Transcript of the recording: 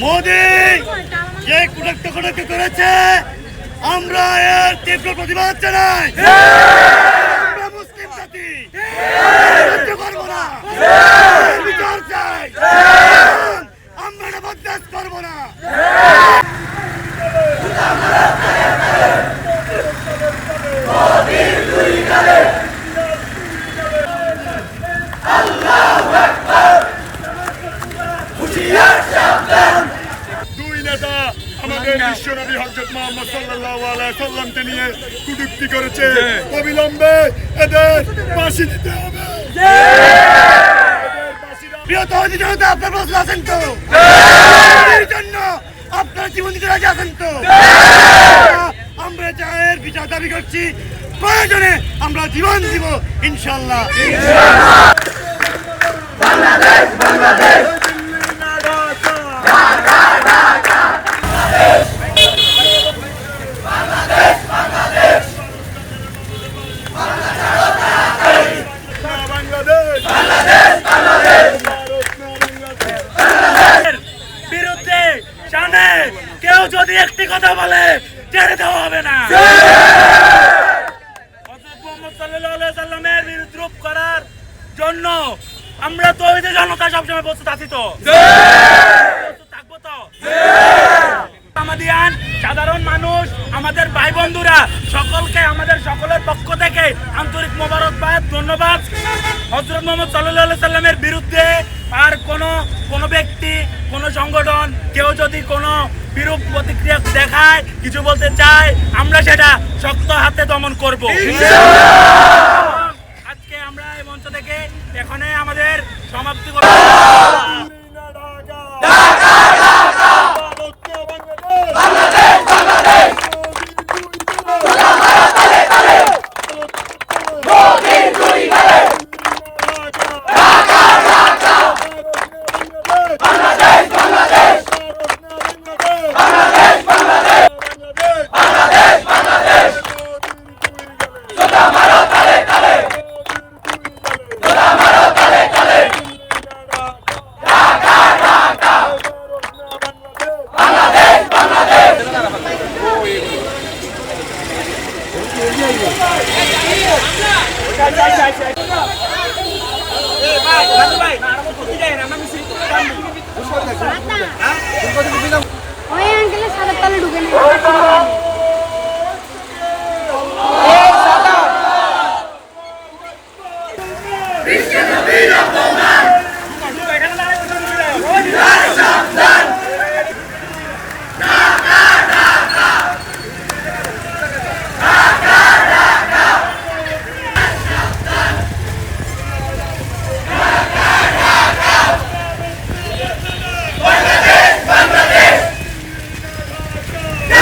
মোদি যে কুটক্ত করেছে আমরা এর তীব্র প্রতিবাদ জানাই। মুসলিম জাতি সহ্য করব না বিচার চাই আমরা এটা বরদাস্ত করব না দুই নেতা আমাদের বিশ্বনবী হজরত মোহাম্মদ সাল্লাল্লাহু আলাইহি সাল্লামকে নিয়ে কুটুক্তি করেছে। অবিলম্বে এদের ফাঁসি দিতে হবে। আপনার প্রশ্ন আছেন তো? এর জন্য আপনার জীবন দিতে রাজি আছেন তো? আমরা চায়ের বিচার দাবি করছি। প্রয়োজনে আমরা জীবন দিব ইনশাল্লাহ না বাংলাদেশ ভারত না বাংলাদেশ বিরুদ্ধে জানে কেউ যদি একটি কথা বলে ছেড়ে দেওয়া হবে না। হযরত মুহাম্মদ সাল্লাল্লাহু আলাইহি সাল্লামের বিরুদ্ধ করার জন্য আমরা তো ওই যে জনতা সবসময় প্রস্তুত আছি তো। থাকব তো। আমাদিয়ান সাধারণ মানুষ আমাদের ভাই বন্ধুরা সকলকে আমাদের সকলের পক্ষ থেকে আন্তরিক মোবারকবাদ ধন্যবাদ। হজরত মোহাম্মদ সাল্লাহ সাল্লামের বিরুদ্ধে আর কোনো কোনো ব্যক্তি কোনো সংগঠন কেউ যদি কোনো বিরূপ প্রতিক্রিয়া দেখায়, কিছু বলতে চায়, আমরা সেটা শক্ত হাতে দমন করব। আজকে আমরা এই মঞ্চ থেকে এখানে আমাদের সমাপ্তি করব ওই আঙ্কেলের সাদের